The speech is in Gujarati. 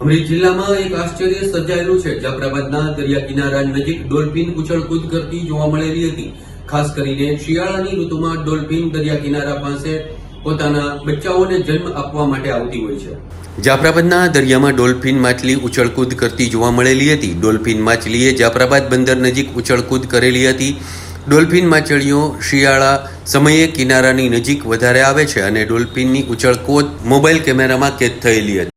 અમરેલી જિલ્લામાં એક આશ્ચર્ય સર્જાયેલું છે. જાફરાબાદના દરિયા કિનારા નજીક ડોલ્ફિન ઉછળકૂદ કરતી જોવા મળેલી હતી. ખાસ કરીને શિયાળાની ઋતુમાં ડોલ્ફિન દરિયા કિનારા પાસે પોતાના બચ્ચાઓને જન્મ આપવા માટે આવતી હોય છે. જાફરાબાદના દરિયામાં ડોલ્ફિન માછલી ઉછળકૂદ કરતી જોવા મળેલી હતી. ડોલ્ફિન માછલીએ જાફરાબાદ બંદર નજીક ઉછળકૂદ કરેલી હતી. ડોલ્ફિન માછલીઓ શિયાળા સમયે કિનારાની નજીક વધારે આવે છે અને ડોલ્ફિનની ઉછળકૂદ મોબાઈલ કેમેરામાં કેદ થયેલી હતી.